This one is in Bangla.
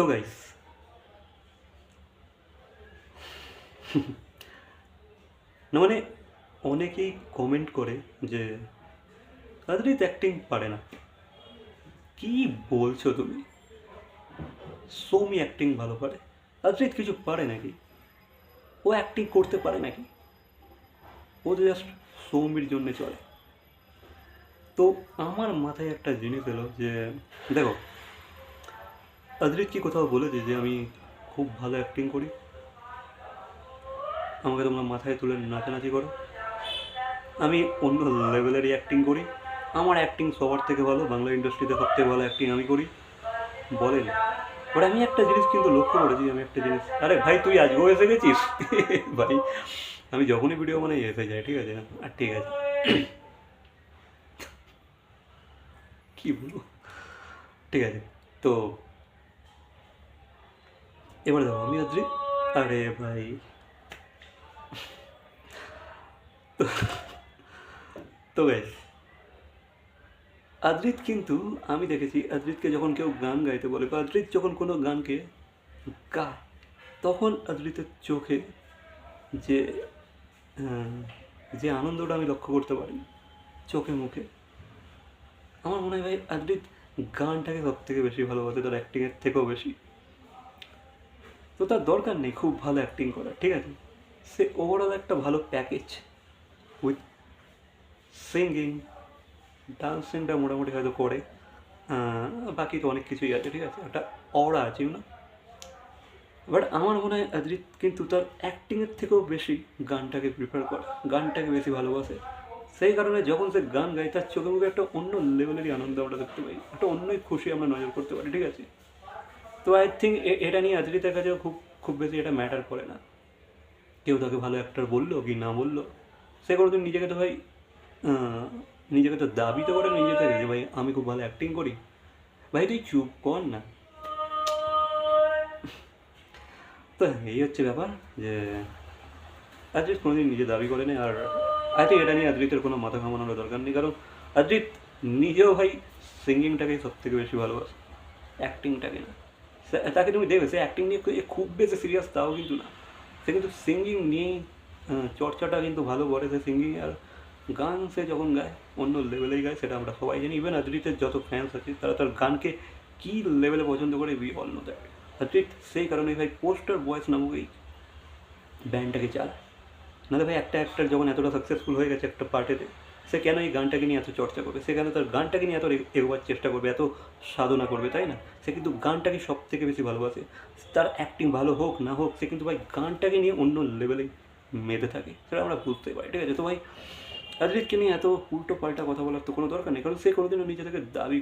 তো গাইস না মানে অনেকেই কমেন্ট করে যে আদরিত অ্যাক্টিং পারে না। কি বলছো তুমি? সৌমি অ্যাক্টিং ভালো পারে। আদরিত কিছু পারে নাকি? ও অ্যাক্টিং করতে পারে নাকি? ও তো জাস্ট সৌমির জন্য চলে। তো আমার মাথায় একটা জিনিস এলো যে, দেখো আদরিত কি কোথাও বলেছে যে আমি খুব ভালো অ্যাক্টিং করি? আমাকে তোমরা মাথায় তুলে নাচানাচি করো। আমি অন্য লেভেলেরই অ্যাক্টিং করি। আমার অ্যাক্টিং সবার থেকে ভালো, বাংলা ইন্ডাস্ট্রিতে সব থেকে ভালো অ্যাক্টিং আমি করি। বলেন। বাট আমি একটা জিনিস কিন্তু লক্ষ্য করেছি, আমি একটা জিনিস। আরে ভাই, তুই আজকেও এসে গেছিস? ভাই, আমি যখনই ভিডিও মানে এসে যাই ঠিক আছে? আর ঠিক আছে। কি বলব? ঠিক আছে। তো এবার দেখো, আমি আদ্রি আরে ভাই। তো গাইস আদ্রিত কিন্তু, আমি দেখেছি, আদ্রিতকে যখন কেউ গান গাইতে বলে, বা আদ্রিত যখন কোনো গানকে গা, তখন আদ্রিতের চোখে যে যে আনন্দটা আমি লক্ষ্য করতে পারি, চোখে মুখে, আমার মনে হয় ভাই, আদ্রিত গানটাকে সব থেকে বেশি ভালোবাসে, তার অ্যাক্টিংয়ের থেকেও বেশি। তো তার দরকার নেই খুব ভালো অ্যাক্টিং করার, ঠিক আছে? সে ওভারঅল একটা ভালো প্যাকেজ উইথ সিঙ্গিং ডান্সিংটা মোটামুটি হয়তো করে বাকি তো অনেক কিছুই আছে, ঠিক আছে? একটা অরা আছে না বাট আমার মনে হয় অদ্রিত কিন্তু তার অ্যাক্টিংয়ের থেকেও বেশি গানটাকে প্রিফার করে, গানটাকে বেশি ভালোবাসে। সেই কারণে যখন সে গান গায়, তার চোখে মুখে একটা অন্য লেভেলেরই আনন্দ আমরা দেখতে পাই, একটা অন্যই খুশি আমরা নজর করতে পারি, ঠিক আছে? তো আই থিঙ্ক এটা নিয়ে অদ্রিতের কাছেও খুব খুব বেশি এটা ম্যাটার করে না। কেউ তাকে ভালো অ্যাক্টর বলল কি না বলল, সে কোনোদিন নিজেকে তো ভাই নিজেকে তো দাবি তো করে নিজে যে ভাই আমি খুব ভালো অ্যাক্টিং করি। ভাই তুই চুপ কর না। তো এই হচ্ছে ব্যাপার যে অদ্রিত কোনোদিন নিজে দাবি করে করেনি আর আই থিঙ্ক এটা নিয়ে অদ্রিতের কোনো মাথা ঘামানোর দরকার নেই, কারণ অদ্রিত নিজেও ভাই সিঙ্গিংটাকেই সব থেকে বেশি ভালোবাসে অ্যাক্টিংটাকে না। তাকে তুমি দেখবে সে অ্যাক্টিং নিয়ে খুব- খুব বেশি সিরিয়াস তাও কিন্তু না। সে কিন্তু সিঙ্গিং নিয়েই আহ, চর্চাটা কিন্তু ভালো করে সে সিঙ্গিং আর গান সে যখন গায় অন্য লেভেলেই গায় সেটা আমরা সবাই জানি। ইভেন অদ্রিতের যত ফ্যান্স আছে তারা তার গানকে কী লেভেলে পছন্দ করে we all know that Adrit সেই কারণে ভাই পোস্টার বয়েস নামক এই ব্যান্ডটাকে চালায়। নাহলে ভাই একটা অ্যাক্টার যখন এতটা সাকসেসফুল হয়ে গেছে একটা পার্টিতে সে কেন এই গানটাকে নিয়ে এত চর্চা করবে? সে কেন তার গানটাকে নিয়ে এত এগোবার চেষ্টা করবে, এত সাধনা করবে, তাই না? সে কিন্তু গানটাকে সব থেকে বেশি ভালোবাসে। তার অ্যাক্টিং ভালো হোক, না হোক, সে কিন্তু ভাই গানটাকে নিয়ে অন্য লেভেলে মেতে থাকে, সেটা আমরা বুঝতে পারি, ঠিক আছে? তো ভাই অজিতকে নিয়ে এত উল্টো পাল্টা কথা বলার তো কোনো দরকার নেই, কারণ সে কোনোদিনও নিজে থেকে দাবি